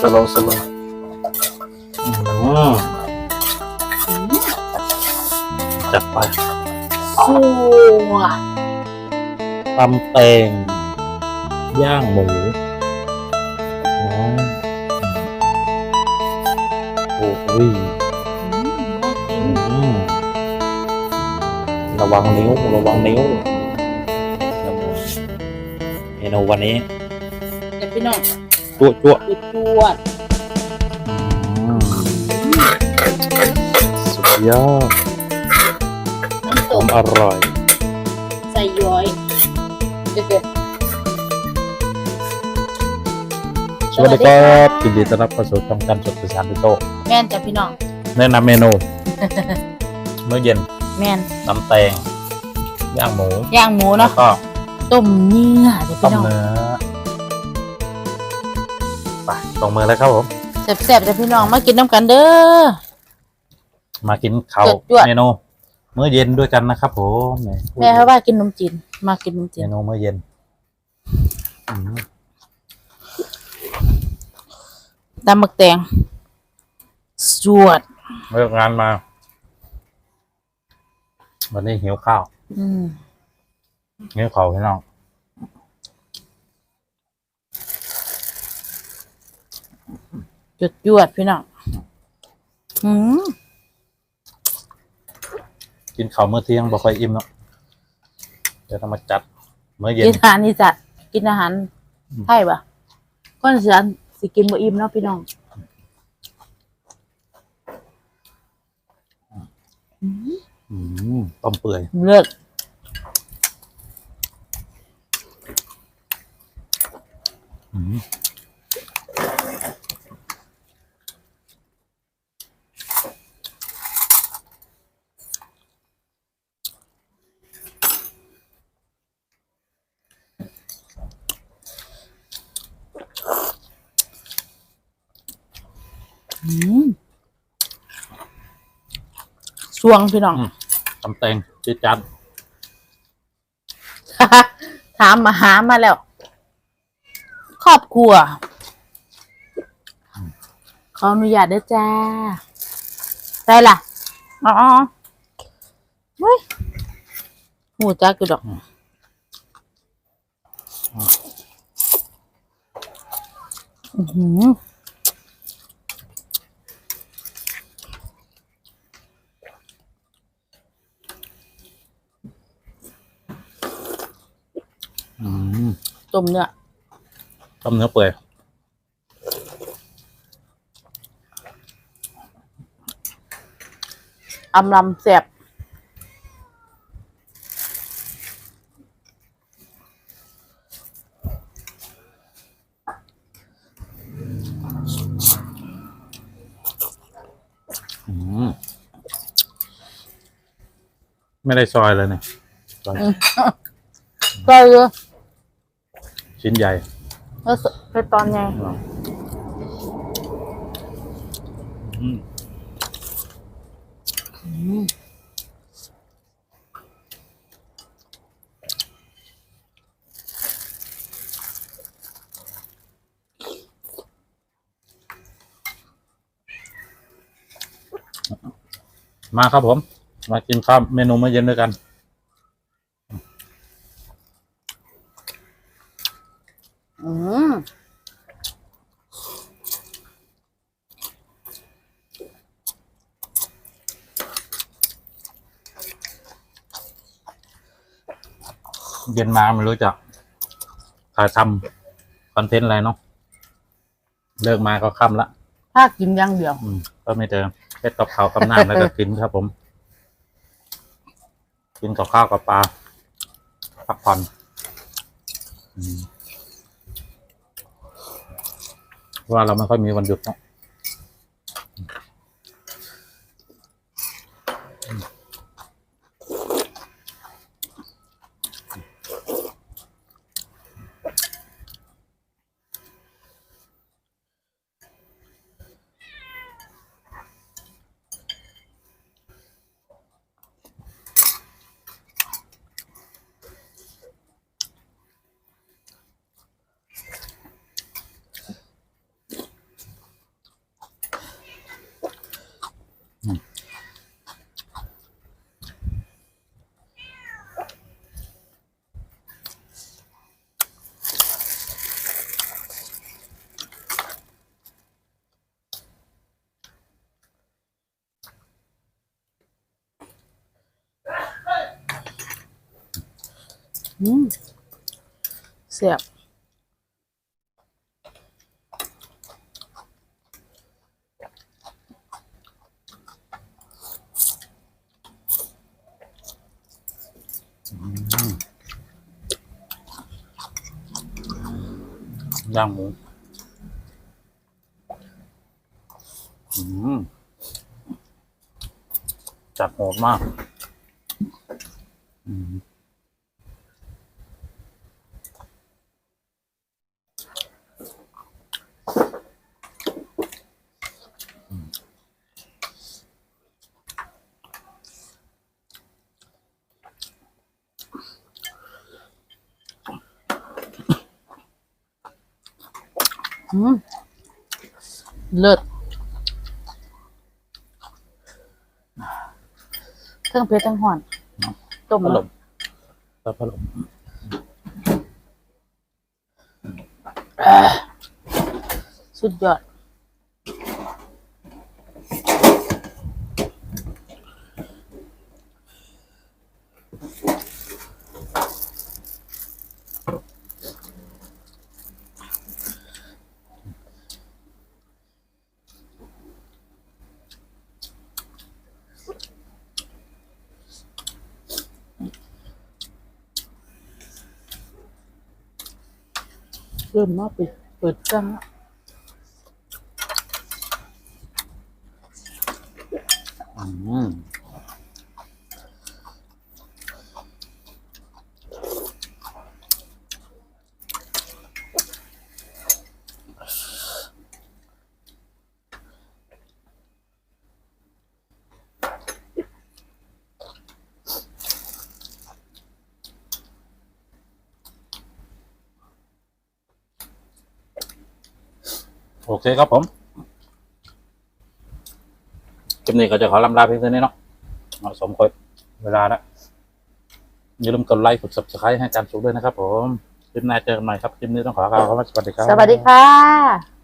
สโลว์สโลว์อืมจัดไปสัวตำแตงย่างหมูอ๋อโอ้ยอืมน่ากินอืมระวังนิ้ว ระวังนิ้วเมนูวันนี้เดี๋ยวพี่น้อง จั่วจั่วจุดจวดสุดยอดน้ำผตกมอร่อย ใส่ย้อยเด็ดสวัสดีครับยินดีต้อนรับเข้าสู่ช่องกันสดสื่อสารดิโตๆแม่นจ้ะพี่น้อง แนะนำเมนูมื้อเย็นแม่นน้ำแตงย่างหมูย่างหมูแล้เนาะวก็ต้มเนื้อเดี๋ยวต้พี่มน้อง เนื้อ ไปตรงมือเลยครับผมแซ่บๆเดี๋ยวพี่น้องมากินน้ำกันเด้อมากินข้าวจวดๆเมนูมื้อเย็นด้วยกันนะครับผมนี่แม่เขาว่ากินนมจีนมากินนมจีเมนนูมื้อเย็นอืมตำหมึกแตงสวดเลิกงานมา วันนี้หิวข้าวอืมหิวข้าวพี่น้อง จุดจวดพี่น้องอืมกินข้าวมื้อเที่ยงบ่ค่อยอิ่มเนาะเดี๋ยวต้องมาจัดมื้อเย็นกินอาหารนี่จะกินอาหารไทยปะก้อนเสือสิกินบ่อิ่มเนาะพี่น้องอืมต้มเปื่อยเลิศอืม สวงพี่น้อง ตำแตงจืดจัดถามมาหามาแล้ว ครอบครัว ขออนุญาตด้วยจ้าได้ล่ะ อ๋อเฮ้ยหูจักอยู่ดอกอื้อหือ อืมต้มเนื้อต้มเนื้อเปื่อยอำลำแสบอืมไม่ได้ซอยเลยเนี่ยซอยก็เยอะ ชิ้นใหญ่แล้วไปตอนไงอืมมาครับผม มากินข้าวเมนูมื้อเย็นด้วยกัน อืมเย็นมาไม่รู้จะถ่ายทำคอนเทนต์อะไรเนาะเลิกมาก็ค่ำละถ้ากินอย่างเดียว อืมก็ไม่เจอแค่กับข้าวกับน้ำแล้วก็กินครับผม กินกับข้าวกับปลาพักผ่อนอืม ว่าเราไม่ค่อยมีวันหยุดเนาะ เสียบย่างหมูอืมจัดโหดมาก อืม เลิศเครื่องเพชรทั้งห่อนต้มพัดลแล้วมแล้วพัดลมสุดยอด เริ่มมาปิดเปิดกันแล้วอืม โอเคครับผมคลิปนี้ก็จะขอลำลาเพียงเท่านี้เนาะเหมาะสมควรเวลาละอย่าลืมกดไลค์กด subscribe ให้อาจารย์สุขด้วยนะครับผมคลิปหน้าเจอกันใหม่ครับคลิปนี้ต้องขอกล่าวคำว่าสวัสดีครับ สวัสดีค่ะ